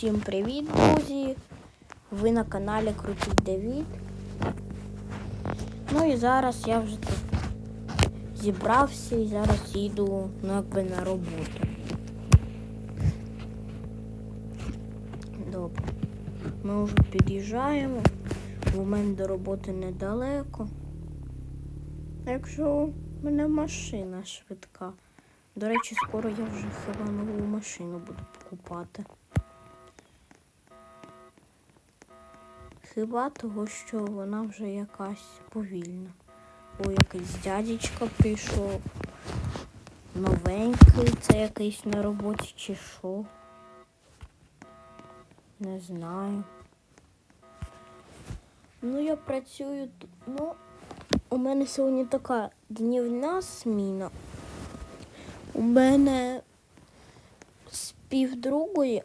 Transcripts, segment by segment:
Усім привіт, друзі! Ви на каналі Крутий Давід. Ну і зараз я вже тут зібрався і зараз їду ну, якби на роботу. Добре. Ми вже під'їжджаємо. У мене до роботи недалеко. Якщо в мене машина швидка. До речі, скоро я вже хіба нову машину буду покупати. Хіба того, що вона вже якась повільна. О, якийсь дядечко прийшов. Новенький, це якийсь на роботі чи що. Не знаю. Ну, я працюю. Ну, у мене сьогодні така днівна зміна. У мене з півдругої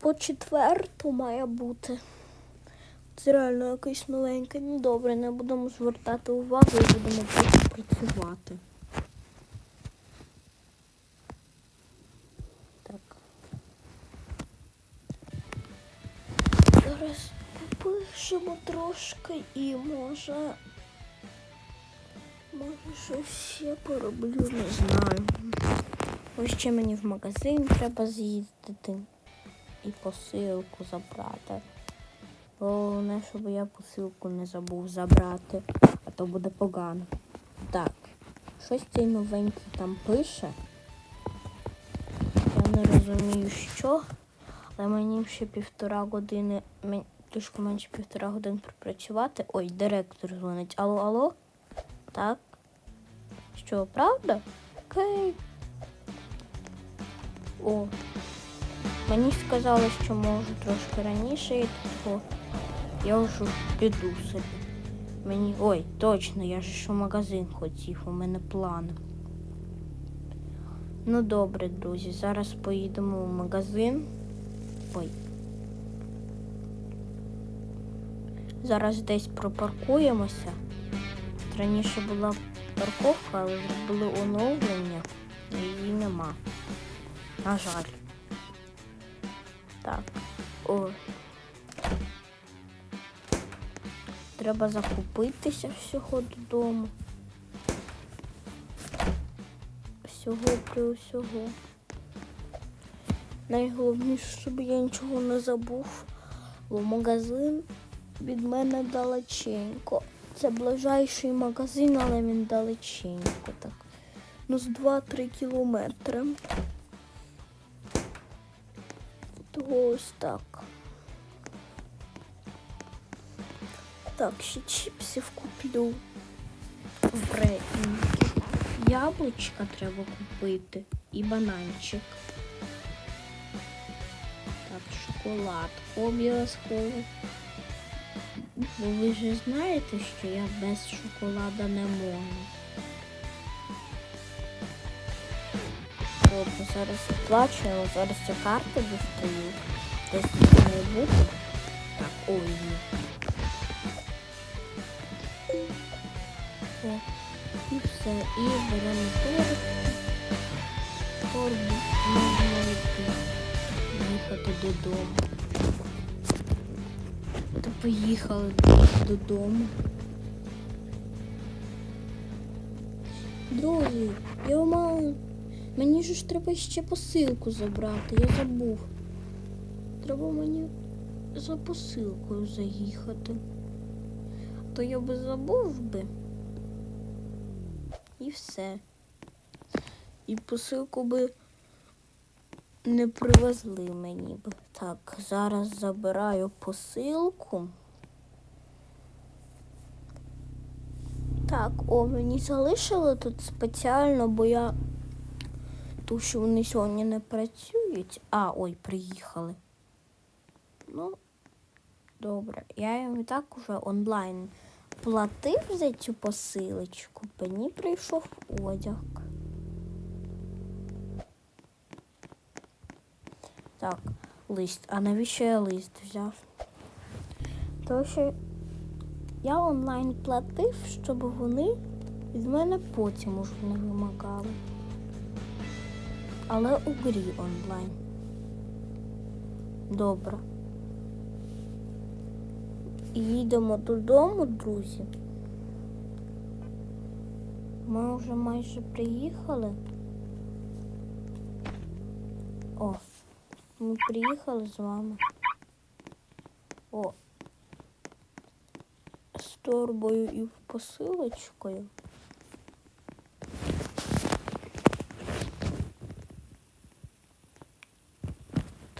по четверту має бути. Це реально якийсь новенький. Ну добре, не будемо звертати увагу і будемо працювати. Так. Зараз попишемо трошки і може. Може щось ще пороблю, не знаю. Ось ще мені в магазин треба з'їздити і посилку забрати. Головне, щоб я посилку не забув забрати, а то буде погано. Так, щось цей новенький там пише. Я не розумію, що, але мені ще півтора години, трішки менше півтора години пропрацювати. Ой, директор дзвонить. Алло, алло? Так. Що, правда? Окей. О. Мені сказали, що можу трошки раніше йти, то я вже піду собі. Мені. Ой, точно, я ж в магазин хотів, у мене плани. Ну добре, друзі, зараз поїдемо в магазин. Ой. Зараз десь пропаркуємося. Раніше була парковка, але зробили оновлення, і її нема. На жаль. Так. О. Треба закупитися всього додому. Всього при усього. Найголовніше, щоб я нічого не забув, бо магазин від мене далеченько. Це ближайший магазин, але він далеченько так. Ну, з 2-3 кілометри. Ось так. Так, ще чіпсів куплю. Добре, яблучка треба купити і бананчик. Так, шоколад обов'язково. Бо ви ж знаєте, що я без шоколада не можу. Добре, зараз оплачуємо, зараз цю карту достаю. Десь має бути. Так, ой. О, і все. І беремо торб. Торбу можна йти. Їхати додому. То поїхали додому. Друзі, я маю. Мені ж треба ще посилку забрати, я забув. Треба мені за посилкою заїхати. То я би забув би. І все. І посилку би не привезли мені б. Так, зараз забираю посилку. Так, о, мені залишили тут спеціально, бо я ту, що вони сьогодні не працюють. А, ой, приїхали. Ну, добре. Я їм і так уже онлайн платив за цю посилочку. Мені прийшов одяг. Так, лист. А навіщо я лист взяв? Тому що я онлайн платив, щоб вони від мене потім уже не вимагали. Але у грі онлайн. Добре. Їдемо додому, друзі. Ми вже майже приїхали. О, ми приїхали з вами. О. З торбою і посилочкою.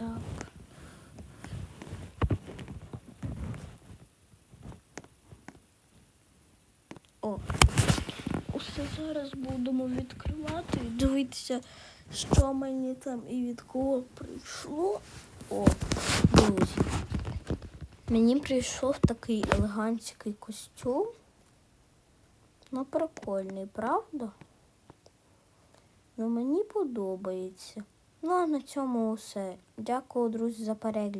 Так. О, усе зараз будемо відкривати і дивитися, що мені там і від кого прийшло. О, друзі. Мені прийшов такий елегантський костюм. Ну, прикольний, правда? Ну, мені подобається. Ну, а на цьому все. Дякую, друзі, за перегляд.